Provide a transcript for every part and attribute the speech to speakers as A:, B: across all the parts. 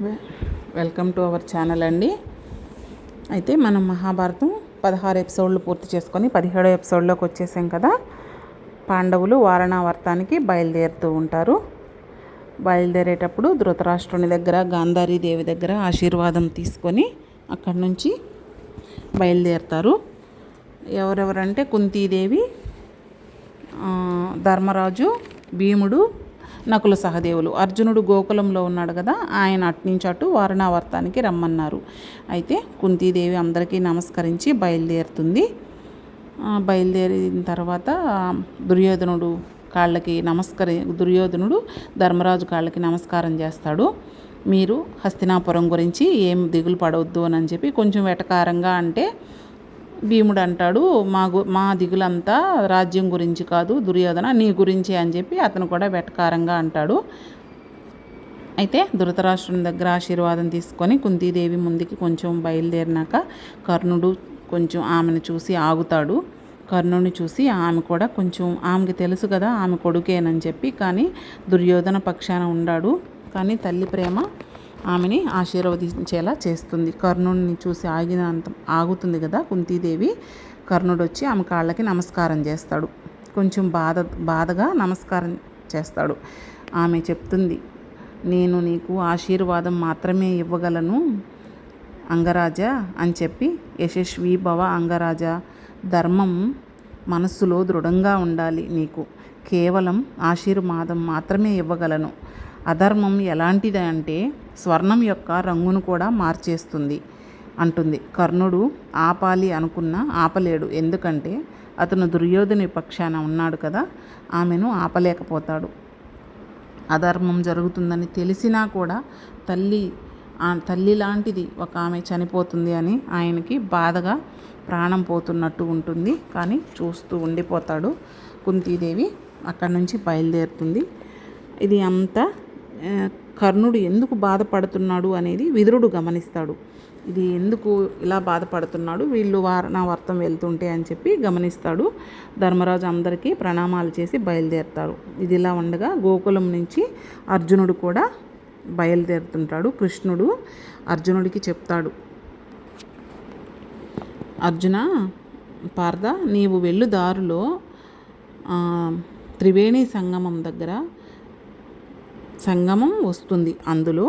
A: వె- welcome to our channel అండి. అయితే మనం మహాభారతం పదహారు ఎపిసోడ్లు పూర్తి చేసుకొని పదిహేడో ఎపిసోడ్లోకి వచ్చేసాం కదా. పాండవులు వారణావర్తానికి బయలుదేరుతూ ఉంటారు. బయలుదేరేటప్పుడు ధృతరాష్ట్రుని దగ్గర గాంధారీ దేవి దగ్గర ఆశీర్వాదం తీసుకొని అక్కడి నుంచి బయలుదేరుతారు. ఎవరెవరంటే కుంతీదేవి ధర్మరాజు భీముడు నకుల సహదేవులు. అర్జునుడు గోకులంలో ఉన్నాడు కదా ఆయన అట్నుంచి అటు వారణావర్తానికి రమ్మన్నారు. అయితే కుంతీదేవి అందరికీ నమస్కరించి బయలుదేరుతుంది. బయలుదేరిన తర్వాత దుర్యోధనుడు కాళ్ళకి నమస్కరి దుర్యోధనుడు ధర్మరాజు కాళ్ళకి నమస్కారం చేస్తాడు. మీరు హస్తినాపురం గురించి ఏం దిగులు పడవద్దు అని చెప్పి కొంచెం వెటకారంగా అంటే భీముడు అంటాడు మా మా దిగులంతా రాజ్యం గురించి కాదు దుర్యోధన నీ గురించి అని చెప్పి అతను కూడా వెటకారంగా అంటాడు. అయితే ధృతరాష్ట్రం దగ్గర ఆశీర్వాదం తీసుకొని కుంతీదేవి ముందుకి కొంచెం బయలుదేరినాక కర్ణుడు కొంచెం ఆమెను చూసి ఆగుతాడు. కర్ణుని చూసి ఆమె కూడా కొంచెం ఆమెకి తెలుసు కదా ఆమె కొడుకేనని చెప్పి కానీ దుర్యోధన పక్షాన ఉండాడు. కానీ తల్లి ప్రేమ ఆమెని ఆశీర్వదించేలా చేస్తుంది. కర్ణుడిని చూసి ఆగినంత ఆగుతుంది కదా కుంతీదేవి. కర్ణుడు వచ్చి ఆమె కాళ్ళకి నమస్కారం చేస్తాడు. కొంచెం బాధ బాధగా నమస్కారం చేస్తాడు. ఆమె చెప్తుంది నేను నీకు ఆశీర్వాదం మాత్రమే ఇవ్వగలను అంగరాజ అని చెప్పి యశస్వి భవ అంగరాజ ధర్మం మనస్సులో దృఢంగా ఉండాలి నీకు. కేవలం ఆశీర్వాదం మాత్రమే ఇవ్వగలను. అధర్మం ఎలాంటిది అంటే స్వర్ణం యొక్క రంగును కూడా మార్చేస్తుంది అంటుంది. కర్ణుడు ఆపాలి అనుకున్నా ఆపలేడు. ఎందుకంటే అతను దుర్యోధని పక్షాన ఉన్నాడు కదా ఆమెను ఆపలేకపోతాడు. అధర్మం జరుగుతుందని తెలిసినా కూడా తల్లి తల్లి లాంటిది ఒక ఆమె చనిపోతుంది అని ఆయనకి బాధగా ప్రాణం పోతున్నట్టు ఉంటుంది. కానీ చూస్తూ ఉండిపోతాడు కుంతీదేవి. అక్కడి నుంచి బయలుదేరుతుంది. ఇది అంతా కర్ణుడు ఎందుకు బాధపడుతున్నాడు అనేది విదురుడు గమనిస్తాడు. ఇది ఎందుకు ఇలా బాధపడుతున్నాడు? వీళ్ళు వారణావర్తం వెళ్తుంటే అని చెప్పి గమనిస్తాడు. ధర్మరాజు అందరికీ ప్రణామాలు చేసి బయలుదేరుతారు ఇది ఇలా ఉండగా గోకులం నుంచి అర్జునుడు కూడా బయలుదేరుతుంటాడు. కృష్ణుడు అర్జునుడికి చెప్తాడు అర్జున పార్థ నీవు వెళ్ళు దారిలో త్రివేణి సంగమం దగ్గర సంగమం వస్తుంది. అందులో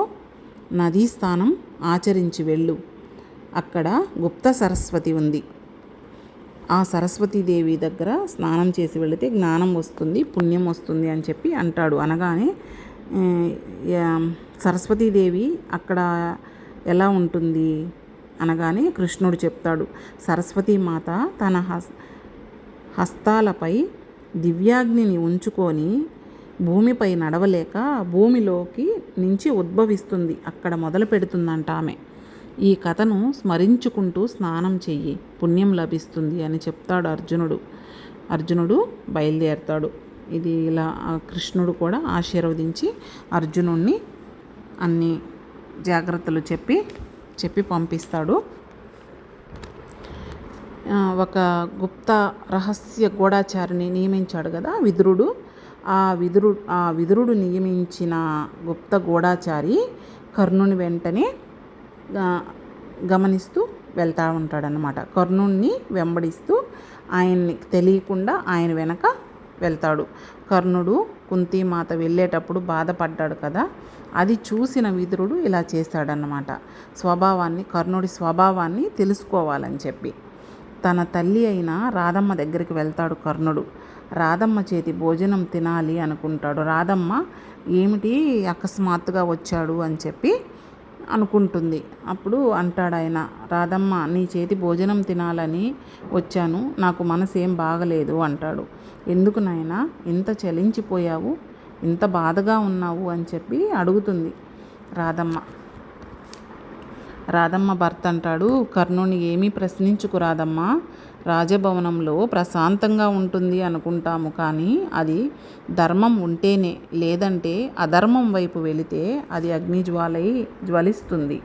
A: నదీ స్థానం ఆచరించి వెళ్ళు. అక్కడ గుప్త సరస్వతి ఉంది. ఆ సరస్వతీదేవి దగ్గర స్నానం చేసి వెళితే జ్ఞానం వస్తుంది పుణ్యం వస్తుంది అని చెప్పి అంటాడు. అనగానే సరస్వతీదేవి అక్కడ ఎలా ఉంటుంది? అనగానే కృష్ణుడు చెప్తాడు. సరస్వతీమాత తన హస్ హస్తాలపై దివ్యాగ్నిని ఉంచుకొని భూమిపై నడవలేక భూమిలోకి నుంచి ఉద్భవిస్తుంది. అక్కడ మొదలు పెడుతుందంట ఆమె. ఈ కథను స్మరించుకుంటూ స్నానం చెయ్యి. పుణ్యం లభిస్తుంది అని చెప్తాడు అర్జునుడు. అర్జునుడు బయలుదేరుతాడు. ఇది ఇలా కృష్ణుడు కూడా ఆశీర్వదించి అర్జునుణ్ణి అన్ని జాగ్రత్తలు చెప్పి చెప్పి పంపిస్తాడు. ఒక గుప్త రహస్య గూఢాచారిని నియమించాడు కదా విదురుడు. ఆ విదురు ఆ విదురుడు నియమించిన గుప్త గూఢాచారి కర్ణుని వెంటనే గమనిస్తూ వెళ్తూ ఉంటాడనమాట కర్ణుణ్ణి వెంబడిస్తూ ఆయన్ని తెలియకుండా ఆయన వెనక వెళ్తాడు. కర్ణుడు కుంతీమాత వెళ్ళేటప్పుడు బాధపడ్డాడు కదా అది చూసిన విదురుడు ఇలా చేశాడనమాట స్వభావాన్ని కర్ణుడి స్వభావాన్ని తెలుసుకోవాలని చెప్పి. తన తల్లి అయిన రాధమ్మ దగ్గరికి వెళ్తాడు కర్ణుడు. రాధమ్మ చేతి భోజనం తినాలి అనుకుంటాడు. రాధమ్మ ఏమిటి అకస్మాత్తుగా వచ్చాడు అని చెప్పి అనుకుంటుంది. అప్పుడు అంటాడు ఆయన రాధమ్మ నీ చేతి భోజనం తినాలని వచ్చాను. నాకు మనసు ఏం బాగలేదు అంటాడు. ఎందుకు నాయనా? ఇంత చలించిపోయావు ఇంత బాధగా ఉన్నావు అని చెప్పి అడుగుతుంది రాధమ్మ. రాధమ్మ భర్త అంటాడు కర్ణుని ఏమీ ప్రశ్నించుకు రాధమ్మ రాజభవనంలో ప్రశాంతంగా ఉంటుంది అనుకుంటాము కానీ అది ధర్మం ఉంటేనే లేదంటే అధర్మం వైపు వెళితే అది అగ్నిజ్వాలై జ్వలిస్తుంది.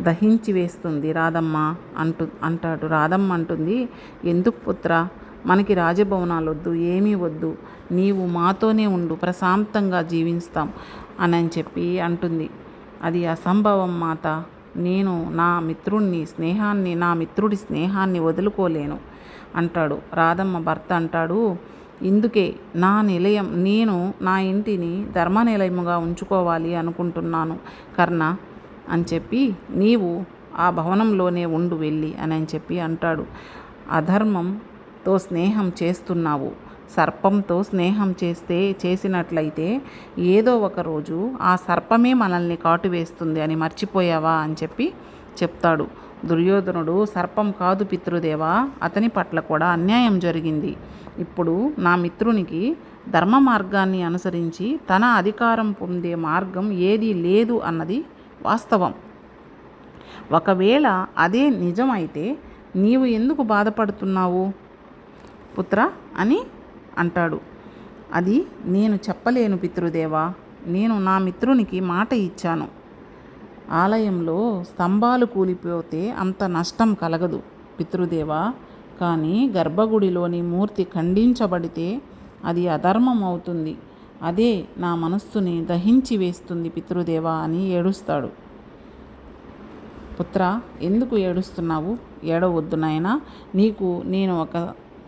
A: దహించి వేస్తుంది రాధమ్మ అంటు అంటాడు. రాధమ్మ అంటుంది ఎందుకు పుత్ర? మనకి రాజభవనాలు వద్దు ఏమీ వద్దు. నీవు మాతోనే ఉండు ప్రశాంతంగా జీవిస్తాం అని అని చెప్పి అంటుంది. అది అసంభవం మాత. నేను నా మిత్రుణ్ణి స్నేహాన్ని నా మిత్రుడి స్నేహాన్ని వదులుకోలేను అంటాడు. రాధమ్మ భర్త అంటాడు ఇందుకే నా నిలయం నేను నా ఇంటిని ధర్మ నిలయముగా ఉంచుకోవాలి అనుకుంటున్నాను కర్ణ అని చెప్పి నీవు ఆ భవనంలోనే ఉండు వెళ్ళి అని అని చెప్పి అంటాడు. అధర్మంతో స్నేహం చేస్తున్నావు సర్పంతో స్నేహం చేస్తే చేసినట్లయితే ఏదో ఒక రోజు ఆ సర్పమే మనల్ని కాటు వేస్తుంది అని మర్చిపోయావా అని చెప్పి చెప్తాడు. దుర్యోధనుడు సర్పం కాదు పితృదేవా అతని పట్ల కూడా అన్యాయం జరిగింది. ఇప్పుడు నా మిత్రునికి ధర్మ మార్గాన్ని అనుసరించి తన అధికారం పొందే మార్గం ఏదీ లేదు అన్నది వాస్తవం. ఒకవేళ అదే నిజమైతే నీవు ఎందుకు బాధపడుతున్నావు పుత్ర అని అంటాడు. అది నేను చెప్పలేను పితృదేవా నేను నా మిత్రునికి మాట ఇచ్చాను. ఆలయంలో స్తంభాలు కూలిపోతే అంత నష్టం కలగదు పితృదేవా కానీ గర్భగుడిలోని మూర్తి ఖండించబడితే అది అధర్మం అవుతుంది. అదే నా మనస్సుని దహించి వేస్తుంది పితృదేవా అని ఏడుస్తాడు. పుత్ర ఎందుకు ఏడుస్తున్నావు? ఏడవద్దు నాయనా నీకు నేను ఒక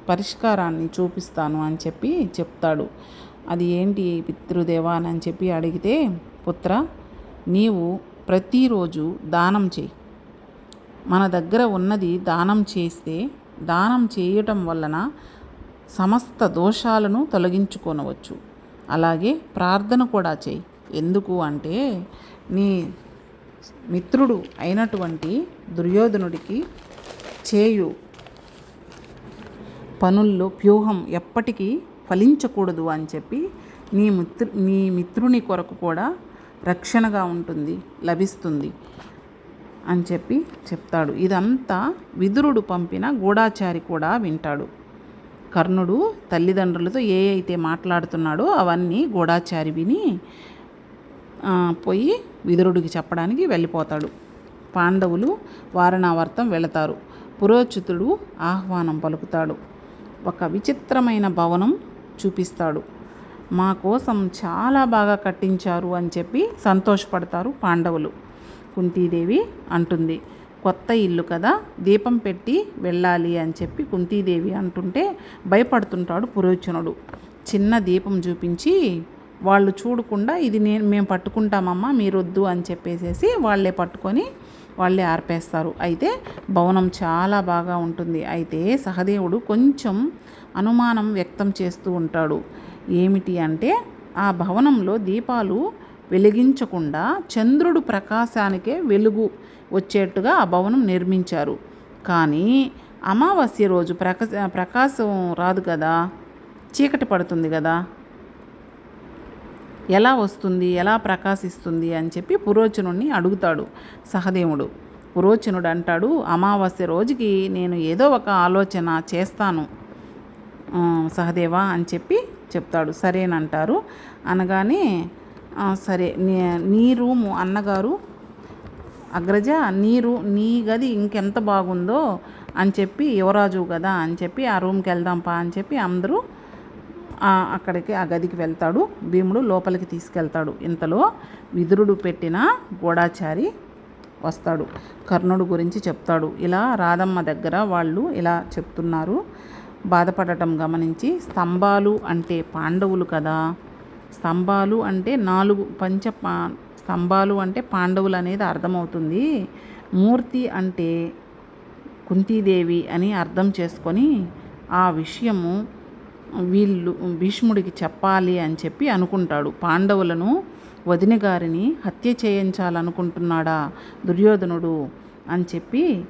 A: పరిష్కారాన్ని చూపిస్తాను అని చెప్పి చెప్తాడు. అది ఏంటి పితృదేవా అని చెప్పి అడిగితే పుత్ర నీవు ప్రతిరోజు దానం చేయి. మన దగ్గర ఉన్నది దానం చేస్తే దానం చేయటం వలన సమస్త దోషాలను తొలగించుకొనవచ్చు. అలాగే ప్రార్థన కూడా చేయి. ఎందుకు అంటే నీ మిత్రుడు అయినటువంటి దుర్యోధనుడికి చేయు. పనుల్లో వ్యూహం ఎప్పటికీ ఫలించకూడదు అని చెప్పి నీ మిత్రు నీ మిత్రుని కొరకు కూడా రక్షణగా ఉంటుంది లభిస్తుంది అని చెప్పి చెప్తాడు. ఇదంతా విదురుడు పంపిన గూఢాచారి కూడా వింటాడు. కర్ణుడు తల్లిదండ్రులతో ఏ అయితే మాట్లాడుతున్నాడో అవన్నీ గూఢాచారి విని పోయి విదురుడికి చెప్పడానికి వెళ్ళిపోతాడు. పాండవులు వారణావర్తం వెళతారు. పురోచితుడు ఆహ్వానం పలుకుతాడు. ఒక విచిత్రమైన భవనం చూపిస్తాడు. మా కోసం చాలా బాగా కట్టించారు అని చెప్పి సంతోషపడతారు పాండవులు. కుంతీదేవి అంటుంది కొత్త ఇల్లు కదా దీపం పెట్టి వెళ్ళాలి అని చెప్పి కుంతీదేవి అంటుంటే భయపడుతుంటాడు పురోచనుడు. చిన్న దీపం చూపించి వాళ్ళు చూడకుండా ఇది నేను మేము పట్టుకుంటామమ్మా మీరొద్దు అని చెప్పేసేసి వాళ్ళే పట్టుకొని వాళ్ళే ఆర్పేస్తారు. అయితే భవనం చాలా బాగా ఉంటుంది. అయితే సహదేవుడు కొంచెం అనుమానం వ్యక్తం చేస్తూ ఉంటాడు. ఏమిటి అంటే ఆ భవనంలో దీపాలు వెలిగించకుండా చంద్రుడు ప్రకాశానికే వెలుగు వచ్చేట్టుగా ఆ భవనం నిర్మించారు. కానీ అమావాస్య రోజు ప్రకాశ ప్రకాశం రాదు కదా చీకటి పడుతుంది కదా. ఎలా వస్తుంది ఎలా ప్రకాశిస్తుంది అని చెప్పి పురోచనుణ్ణి అడుగుతాడు సహదేవుడు. పురోచనుడు అంటాడు అమావాస్య రోజుకి నేను ఏదో ఒక ఆలోచన చేస్తాను సహదేవా అని చెప్పి చెప్తాడు. సరేనంటారు అనగానే సరే నీ రూము అన్నగారు అగ్రజ నీరు నీ గది ఇంకెంత బాగుందో అని చెప్పి యువరాజు కదా అని చెప్పి ఆ రూమ్కి వెళ్దాంపా అని చెప్పి అందరూ అక్కడికి ఆ గదికి వెళ్తాడు. భీముడు లోపలికి తీసుకెళ్తాడు. ఇంతలో విదురుడు పెట్టిన గూఢాచారి వస్తాడు. కర్ణుడు గురించి చెప్తాడు. ఇలా రాధమ్మ దగ్గర వాళ్ళు ఇలా చెప్తున్నారు. బాధపడటం గమనించి స్తంభాలు అంటే పాండవులు కదా? స్తంభాలు అంటే నాలుగు పంచ పా స్తంభాలు అంటే పాండవులు అనేది అర్థమవుతుంది. మూర్తి అంటే కుంతీదేవి అని అర్థం చేసుకొని ఆ విషయము వీళ్ళు భీష్ముడికి చెప్పాలి అని చెప్పి అనుకుంటాడు. పాండవులను వదిన గారిని హత్య చేయించాలనుకుంటున్నాడా దుర్యోధనుడు అని చెప్పి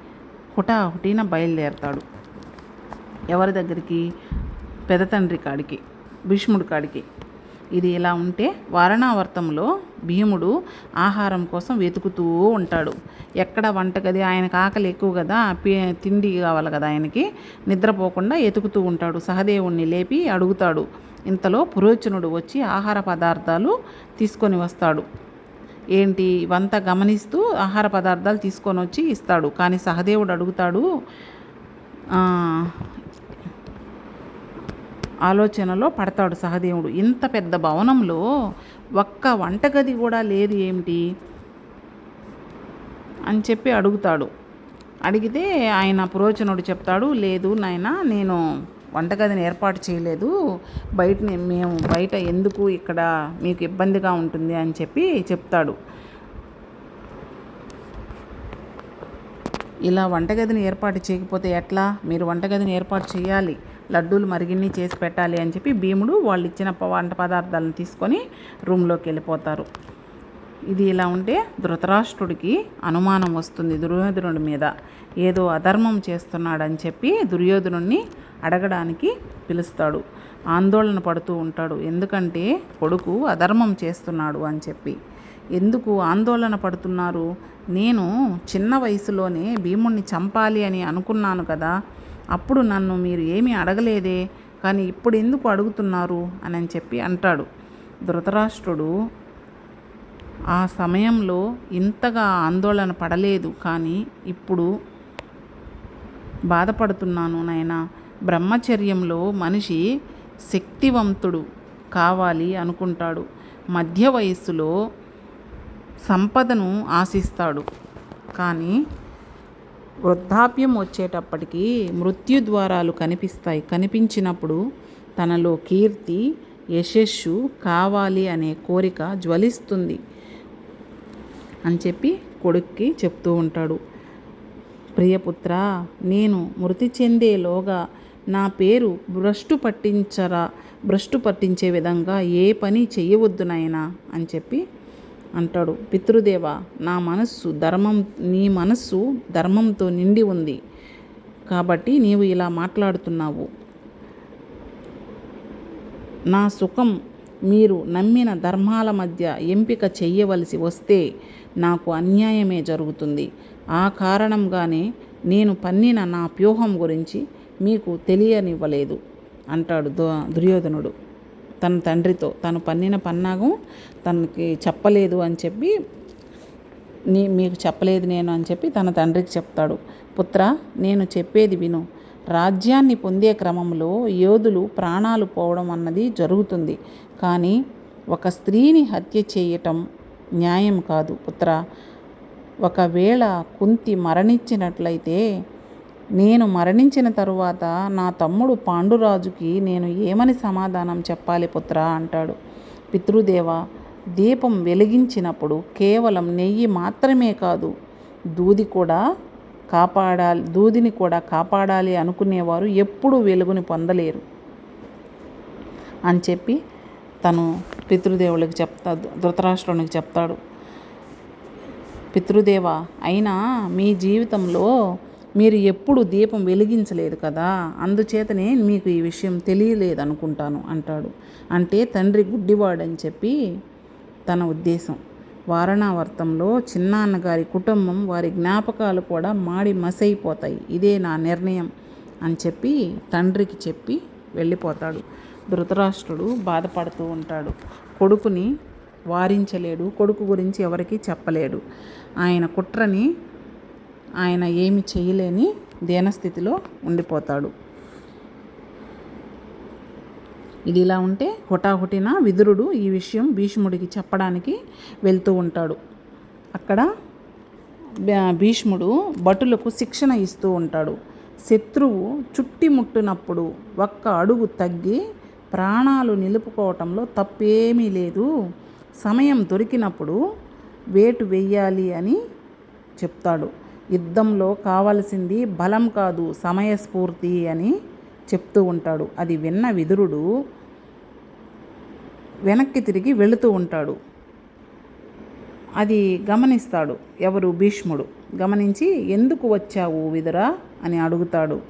A: హుటాహుటిన బయలుదేరతాడు. ఎవరి దగ్గరికి? పెదతండ్రి కాడికి భీష్ముడి కాడికి. ఇది ఇలా ఉంటే వారణావర్తంలో భీముడు ఆహారం కోసం వెతుకుతూ ఉంటాడు. ఎక్కడ వంటగది? ఆయనకు ఆకలి ఎక్కువ కదా తిండి కావాలి కదా ఆయనకి. నిద్రపోకుండా ఎతుకుతూ ఉంటాడు. సహదేవుణ్ణి లేపి అడుగుతాడు. ఇంతలో పురోచనుడు వచ్చి ఆహార పదార్థాలు తీసుకొని వస్తాడు. ఏంటి? ఇవంతా గమనిస్తూ ఆహార పదార్థాలు తీసుకొని వచ్చి ఇస్తాడు. కానీ సహదేవుడు అడుగుతాడు ఆలోచనలో పడతాడు సహదేవుడు. ఇంత పెద్ద భవనంలో ఒక్క వంటగది కూడా లేదు ఏమిటి? అని చెప్పి అడుగుతాడు. అడిగితే ఆయన పురోచనుడు చెప్తాడు లేదు నాయన నేను వంటగదిని ఏర్పాటు చేయలేదు. బయట మేము బయట ఎందుకు ఇక్కడ మీకు ఇబ్బందిగా ఉంటుంది? అని చెప్పి చెప్తాడు. ఇలా వంటగదిని ఏర్పాటు చేయకపోతే ఎట్లా? మీరు వంటగదిని ఏర్పాటు చేయాలి. లడ్డూలు మరిగిన్ని చేసి పెట్టాలి అని చెప్పి భీముడు వాళ్ళు ఇచ్చిన వంట పదార్థాలను తీసుకొని రూమ్లోకి వెళ్ళిపోతారు. ఇది ఇలా ఉంటే ధృతరాష్ట్రుడికి అనుమానం వస్తుంది దుర్యోధనుడి మీద. ఏదో అధర్మం చేస్తున్నాడని చెప్పి దుర్యోధనుడిని అడగడానికి పిలుస్తాడు. ఆందోళన పడుతూ ఉంటాడు. ఎందుకంటే కొడుకు అధర్మం చేస్తున్నాడు అని చెప్పి. ఎందుకు ఆందోళన పడుతున్నారు? నేను చిన్న వయసులోనే భీముణ్ణి చంపాలి అని అనుకున్నాను కదా. అప్పుడు నన్ను మీరు ఏమీ అడగలేదే కానీ ఇప్పుడు ఎందుకు అడుగుతున్నారు అని అని చెప్పి అంటాడు. ధృతరాష్ట్రుడు ఆ సమయంలో ఇంతగా ఆందోళన పడలేదు కానీ ఇప్పుడు బాధపడుతున్నాను నాయన. బ్రహ్మచర్యంలో మనిషి శక్తివంతుడు కావాలి అనుకుంటాడు. మధ్య వయస్సులో సంపదను ఆశిస్తాడు. కానీ వృద్ధాప్యం వచ్చేటప్పటికి మృత్యు ద్వారాలు కనిపిస్తాయి. కనిపించినప్పుడు తనలో కీర్తి యశస్సు కావాలి అనే కోరిక జ్వలిస్తుంది అని చెప్పి కొడుక్కి చెప్తూ ఉంటాడు. ప్రియపుత్ర నేను మృతి చెందేలోగా నా పేరు భ్రష్టు పట్టించరా భ్రష్టు పట్టించే విధంగా ఏ పని చేయవద్దునైనా నాయనా అని చెప్పి అంటాడు. పితృదేవ నా మనస్సు ధర్మం నీ మనస్సు ధర్మంతో నిండి ఉంది. కాబట్టి నీవు ఇలా మాట్లాడుతున్నావు. నా సుఖం మీరు నమ్మిన ధర్మాల మధ్య ఎంపిక చెయ్యవలసి వస్తే నాకు అన్యాయమే జరుగుతుంది. ఆ కారణంగానే నేను పన్నిన నా వ్యూహం గురించి మీకు తెలియనివ్వలేదు అంటాడు దు దుర్యోధనుడు. తన తండ్రితో తను పన్నిన పన్నాగం తనకి చెప్పలేదు అని చెప్పి నీ మీకు చెప్పలేదు నేను అని చెప్పి తన తండ్రికి చెప్తాడు. పుత్ర నేను చెప్పేది విను. రాజ్యాన్ని పొందే క్రమంలో యోధులు ప్రాణాలు పోవడం అన్నది జరుగుతుంది. కానీ ఒక స్త్రీని హత్య చేయటం న్యాయం కాదు. పుత్ర ఒకవేళ కుంతి మరణించినట్లయితే నేను మరణించిన తరువాత నా తమ్ముడు పాండురాజుకి నేను ఏమని సమాధానం చెప్పాలి పుత్ర అంటాడు. పితృదేవ దీపం వెలిగించినప్పుడు కేవలం నెయ్యి మాత్రమే కాదు దూది కూడా కాపాడాలి దూదిని కూడా కాపాడాలి అనుకునేవారు ఎప్పుడూ వెలుగుని పొందలేరు అని చెప్పి తను పితృదేవులకు చెప్తా ధృతరాష్ట్రునికి చెప్తాడు. పితృదేవ అయినా మీ జీవితంలో మీరు ఎప్పుడు దీపం వెలిగించలేదు కదా అందుచేతనే మీకు ఈ విషయం తెలియలేదు అనుకుంటాను అంటాడు. అంటే తండ్రి గుడ్డివాడని చెప్పి తన ఉద్దేశం. వారణావర్తంలో చిన్నాన్నగారి కుటుంబం వారి జ్ఞాపకాలు కూడా మాడి మసైపోతాయి. ఇదే నా నిర్ణయం అని చెప్పి తండ్రికి చెప్పి వెళ్ళిపోతాడు. ధృతరాష్ట్రుడు బాధపడుతూ ఉంటాడు. కొడుకుని వారించలేడు కొడుకు గురించి ఎవరికీ చెప్పలేడు. ఆయన కుట్రని ఆయన ఏమి చేయలేని దీనస్థితిలో ఉండిపోతాడు. ఇది ఇలా ఉంటే హుటాహుటిన విదురుడు ఈ విషయం భీష్ముడికి చెప్పడానికి వెళ్తూ ఉంటాడు. అక్కడ భీష్ముడు భటులకు శిక్షణ ఇస్తూ ఉంటాడు. శత్రువు చుట్టిముట్టినప్పుడు ఒక్క అడుగు తగ్గి ప్రాణాలు నిలుపుకోవటంలో తప్పేమీ లేదు. సమయం దొరికినప్పుడు వేటు వెయ్యాలి అని చెప్తాడు. యుద్ధంలో కావలసింది బలం కాదు సమయస్ఫూర్తి అని చెప్తూ ఉంటాడు. అది విన్న విదురుడు వెనక్కి తిరిగి వెళుతూ ఉంటాడు. అది గమనిస్తాడు ఎవరు? భీష్ముడు. గమనించి ఎందుకు వచ్చావు విదురా? అని అడుగుతాడు.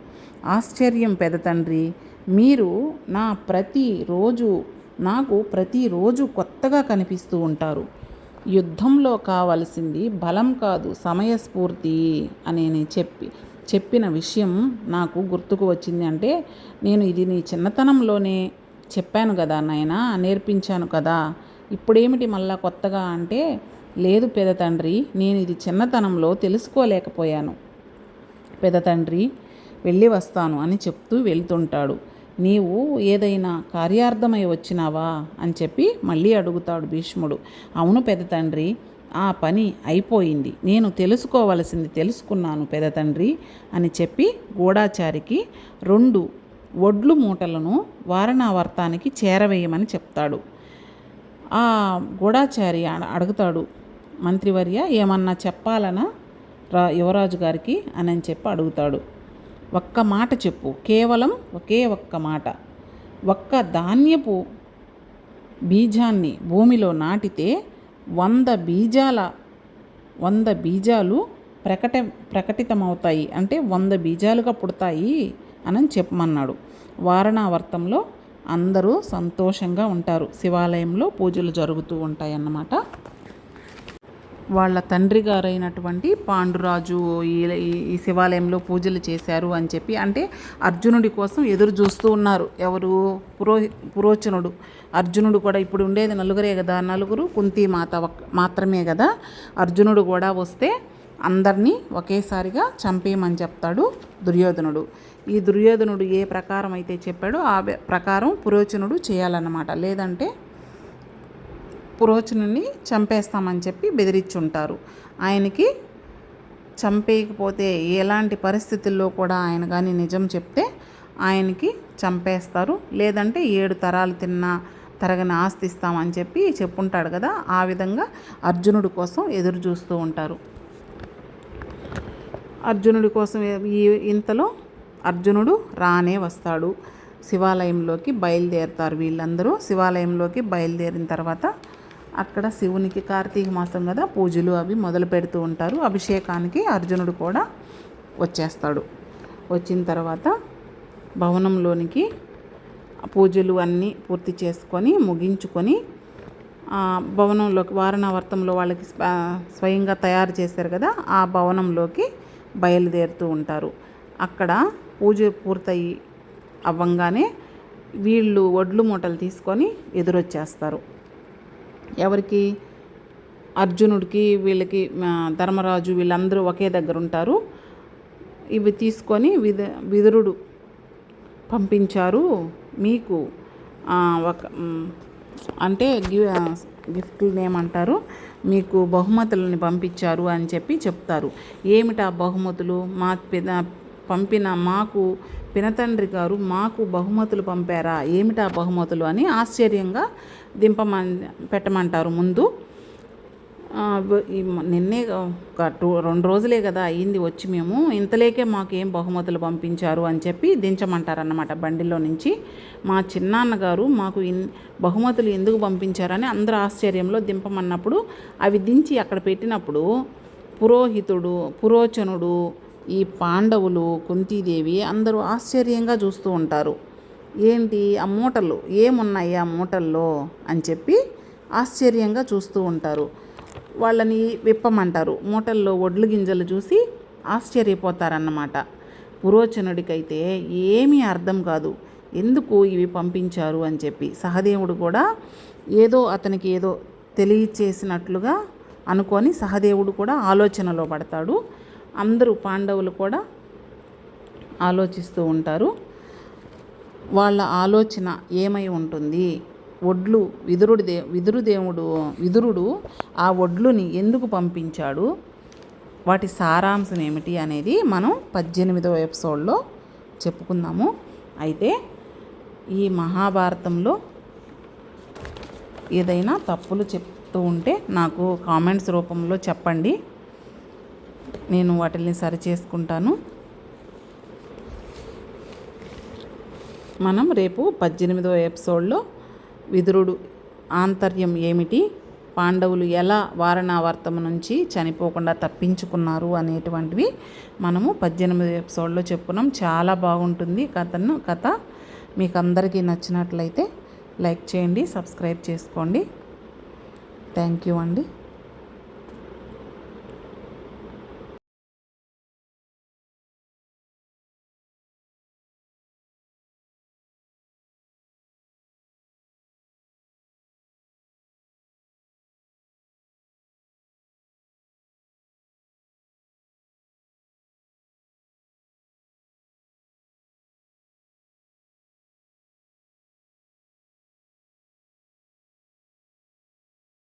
A: ఆశ్చర్యం పెద తండ్రి మీరు నా ప్రతి రోజు నాకు ప్రతిరోజు కొత్తగా కనిపిస్తూ ఉంటారు. యుద్ధంలో కావలసింది బలం కాదు సమయస్ఫూర్తి అని నేను చెప్పి చెప్పిన విషయం నాకు గుర్తుకు వచ్చింది. అంటే నేను ఇది నీ చిన్నతనంలోనే చెప్పాను కదా నాయన నేర్పించాను కదా. ఇప్పుడేమిటి మళ్ళా కొత్తగా అంటే లేదు పెద తండ్రి నేను ఇది చిన్నతనంలో తెలుసుకోలేకపోయాను. పెద తండ్రి వెళ్ళి వస్తాను అని చెప్తూ వెళ్తుంటాడు. నీవు ఏదైనా కార్యార్థమై వచ్చినావా అని చెప్పి మళ్ళీ అడుగుతాడు భీష్ముడు. అవును పెద్ద తండ్రి ఆ పని అయిపోయింది. నేను తెలుసుకోవలసింది తెలుసుకున్నాను పెద్ద తండ్రి అని చెప్పి గూఢాచారికి రెండు వడ్లు మూటలను వారణావర్తానికి చేరవేయమని చెప్తాడు. ఆ గూఢాచారి అడుగుతాడు మంత్రివర్య ఏమన్నా చెప్పాలనా రా యువరాజు గారికి అని చెప్పి అడుగుతాడు. ఒక్క మాట చెప్పు. కేవలం ఒకే ఒక్క మాట. ఒక్క ధాన్యపు బీజాన్ని భూమిలో నాటితే వంద బీజాల వంద బీజాలు ప్రకట ప్రకటితమవుతాయి. అంటే వంద బీజాలుగా పుడతాయి అని చెప్పమన్నాడు. వారణావర్తంలో అందరూ సంతోషంగా ఉంటారు. శివాలయంలో పూజలు జరుగుతూ ఉంటాయన్నమాట. వాళ్ళ తండ్రి గారైనటువంటి పాండురాజు ఈ ఈ- శివాలయంలో పూజలు చేశారు అని చెప్పి అంటే అర్జునుడి కోసం ఎదురు చూస్తూ ఉన్నారు. ఎవరు? పురోహి పురోచనుడు. అర్జునుడు కూడా ఇప్పుడు ఉండేది నలుగురే కదా నలుగురు కుంతి మాత మాత్రమే కదా. అర్జునుడు కూడా వస్తే అందరినీ ఒకేసారిగా చంపేయమని చెప్తాడు దుర్యోధనుడు. ఈ దుర్యోధనుడు ఏ ప్రకారం అయితే చెప్పాడో ఆ ప్రకారం పురోచనుడు చేయాలన్నమాట. లేదంటే పురోచనుని చంపేస్తామని చెప్పి బెదిరించుంటారు ఆయనకి చంపేయకపోతే ఎలాంటి పరిస్థితుల్లో కూడా ఆయన కానీ నిజం చెప్తే ఆయనకి చంపేస్తారు. లేదంటే ఏడు తరాలు తిన్నా తరగని ఆస్తి ఇస్తామని చెప్పి చెప్పుంటాడు కదా ఆ విధంగా అర్జునుడి కోసం ఎదురు చూస్తూ ఉంటారు. అర్జునుడి కోసం ఈ ఇంతలో అర్జునుడు రానే వస్తాడు. శివాలయంలోకి బయలుదేరుతారు వీళ్ళందరూ. శివాలయంలోకి బయలుదేరిన తర్వాత అక్కడ శివునికి కార్తీక మాసం కదా పూజలు అవి మొదలు పెడుతూ ఉంటారు. అభిషేకానికి అర్జునుడు కూడా వచ్చేస్తాడు. వచ్చిన తర్వాత భవనంలోనికి పూజలు అన్నీ పూర్తి చేసుకొని ముగించుకొని భవనంలోకి వారణావర్తంలో వాళ్ళకి స్వ- స్వయంగా తయారు చేశారు కదా ఆ భవనంలోకి బయలుదేరుతూ ఉంటారు. అక్కడ పూజ పూర్తయి అవ్వంగానే వీళ్ళు ఒడ్లు మూటలు తీసుకొని ఎదురొచ్చేస్తారు. ఎవరికి? అర్జునుడికి వీళ్ళకి ధర్మరాజు వీళ్ళందరూ ఒకే దగ్గర ఉంటారు. ఇవి తీసుకొని విద విదురుడు పంపించారు మీకు. ఒక అంటే గిఫ్ట్లు ఏమంటారు మీకు బహుమతులని పంపించారు అని చెప్పి చెప్తారు. ఏమిటా బహుమతులు? మా పిన పంపిన మాకు పినతండ్రి గారు మాకు బహుమతులు పంపారా? ఏమిటా బహుమతులు అని ఆశ్చర్యంగా దింపమన్ పెట్టమంటారు ముందు. నిన్నే ఒక టూ రెండు రోజులే కదా అయ్యింది వచ్చి మేము. ఇంతలేకే మాకు ఏం బహుమతులు పంపించారు అని చెప్పి దించమంటారన్నమాట బండిలో నుంచి. మా చిన్నాన్నగారు మాకు ఇన్ బహుమతులు ఎందుకు పంపించారని అందరు ఆశ్చర్యంలో దింపమన్నప్పుడు అవి దించి అక్కడ పెట్టినప్పుడు పురోహితుడు పురోచనుడు ఈ పాండవులు కుంతీదేవి అందరూ ఆశ్చర్యంగా చూస్తూ ఉంటారు. ఏంటి? ఆ మూటలు ఏమున్నాయి ఆ మూటల్లో? అని చెప్పి ఆశ్చర్యంగా చూస్తూ ఉంటారు. వాళ్ళని విప్పమంటారు. మూటల్లో ఒడ్లు గింజలు చూసి ఆశ్చర్యపోతారన్నమాట. పురోచనుడికైతే ఏమీ అర్థం కాదు. ఎందుకు ఇవి పంపించారు? అని చెప్పి సహదేవుడు కూడా ఏదో అతనికి ఏదో తెలియచేసినట్లుగా అనుకొని సహదేవుడు కూడా ఆలోచనలో పడతాడు. అందరూ పాండవులు కూడా ఆలోచిస్తూ ఉంటారు. వాళ్ళ ఆలోచన ఏమై ఉంటుంది? ఒడ్లు విదురుడి దే విదురుదేవుడు విదురుడు ఆ ఒడ్లుని ఎందుకు పంపించాడు? వాటి సారాంశం ఏమిటి అనేది మనం పద్దెనిమిదవ ఎపిసోడ్లో చెప్పుకుందాము. అయితే ఈ మహాభారతంలో ఏదైనా తప్పులు చెప్తూ ఉంటే నాకు కామెంట్స్ రూపంలో చెప్పండి. నేను వాటిని సరి చేసుకుంటాను. మనం రేపు పద్దెనిమిదవ ఎపిసోడ్లో విదురుడు ఆంతర్యం ఏమిటి? పాండవులు ఎలా వారణావర్తం నుంచి చనిపోకుండా తప్పించుకున్నారు అనేటువంటివి మనము పద్దెనిమిది ఎపిసోడ్లో చెప్పుకున్నాం. చాలా బాగుంటుంది కథను. కథ మీకు అందరికీ నచ్చినట్లయితే లైక్ చేయండి సబ్స్క్రైబ్ చేసుకోండి. థ్యాంక్ యూ అండి.